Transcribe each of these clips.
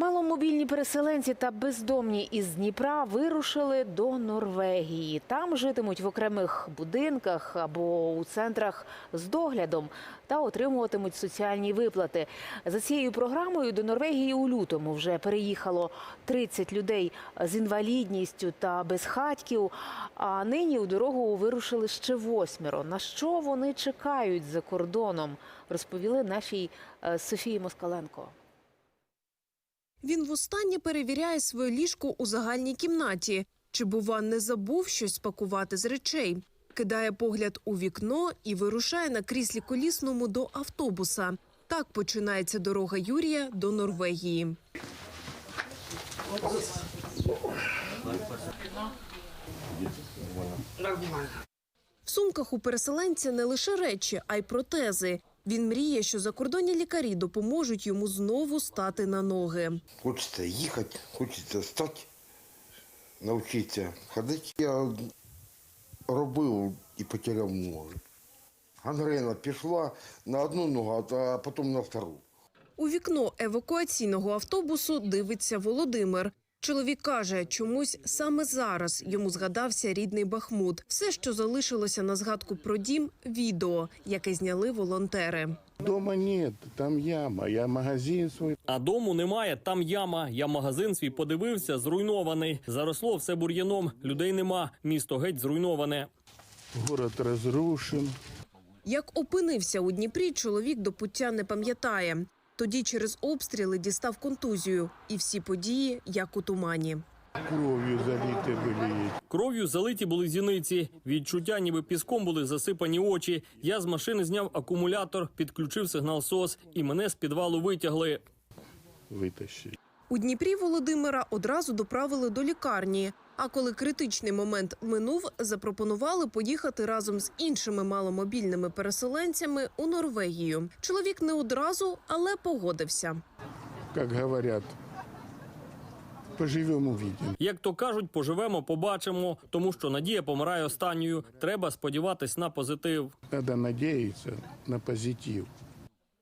Маломобільні переселенці та бездомні із Дніпра вирушили до Норвегії. Там житимуть в окремих будинках або у центрах з доглядом та отримуватимуть соціальні виплати. За цією програмою до Норвегії у лютому вже переїхало 30 людей з інвалідністю та безхатьків. А нині у дорогу вирушили ще восьмеро. На що вони чекають за кордоном? Розповіли нашій е, Софії Москаленко. Він востаннє перевіряє своє ліжко у загальній кімнаті. Чи, бува, не забув щось спакувати з речей? Кидає погляд у вікно і вирушає на кріслі колісному до автобуса. Так починається дорога Юрія до Норвегії. В сумках у переселенця не лише речі, а й протези. Він мріє, що закордонні лікарі допоможуть йому знову стати на ноги. Хочеться їхати, хочеться стати, навчитися ходити. Я робив і потеряв ноги. Гангрена пішла на одну ногу, а потім на втору. У вікно евакуаційного автобусу дивиться Володимир. Чоловік каже, чомусь саме зараз йому згадався рідний Бахмут. Все, що залишилося на згадку про дім, відео, яке зняли волонтери. Дома нет, там яма. Я магазин свой А дому немає, там яма. Я магазин свій подивився, зруйнований. Заросло все бур'яном, людей нема. Місто геть зруйноване. город разрушен. Як опинився у Дніпрі, чоловік до пуття не пам'ятає. Тоді через обстріли дістав контузію, і всі події як у тумані. Кровью залиты были. Кров'ю залиті були зіниці. Відчуття, ніби піском були засипані очі. Я з машини зняв акумулятор, підключив сигнал СОС, і мене з підвалу витягли. Вытащили. У Дніпрі Володимира одразу доправили до лікарні. А коли критичний момент минув, запропонували поїхати разом з іншими маломобільними переселенцями у Норвегію. Чоловік не одразу, але погодився. Как говорят, поживем увидим. Як то кажуть, поживемо, побачимо, тому що надія помирає останньою. Треба сподіватись на позитив. Надо надеяться на позитив.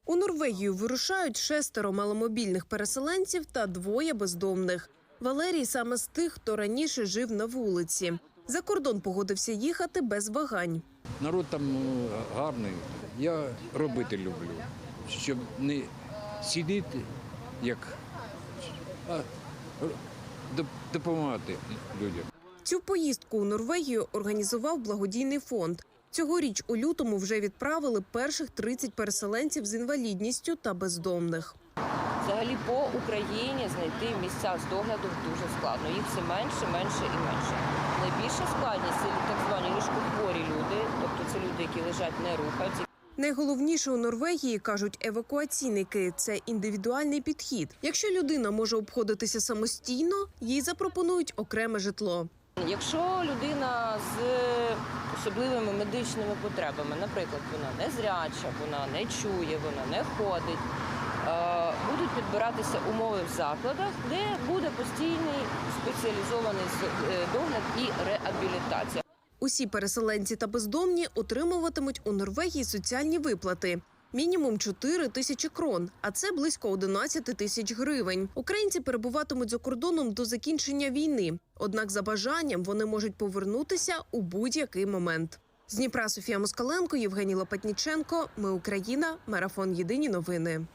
У Норвегію вирушають шестеро маломобільних переселенців та двоє бездомних. Валерій саме з тих, хто раніше жив на вулиці. За кордон погодився їхати без вагань. Народ там ну, гарний. Я робити люблю, щоб не сидіти, як а допомагати людям. Цю поїздку у Норвегію організував благодійний фонд. Цьогоріч у лютому вже відправили перших 30 переселенців з інвалідністю та бездомних. Взагалі по Україні знайти місця з догляду дуже складно. Їх все менше, менше і менше. Найбільша складність це так звані ліжкохворі люди, тобто це люди, які лежать, не рухаються. Найголовніше у Норвегії кажуть евакуаційники це індивідуальний підхід. Якщо людина може обходитися самостійно, їй запропонують окреме житло. Якщо людина з особливими медичними потребами, наприклад, вона не зряча, вона не чує, вона не ходить, підбиратися умови в закладах, де буде постійний спеціалізований е, догляд і реабілітація. Усі переселенці та бездомні отримуватимуть у Норвегії соціальні виплати. Мінімум 4 тисячі крон, а це близько 11 тисяч гривень. Українці перебуватимуть за кордоном до закінчення війни. Однак, за бажанням вони можуть повернутися у будь-який момент. З Дніпра Софія Москаленко, Євгеній Лопатніченко. Ми Україна. Марафон Єдині новини.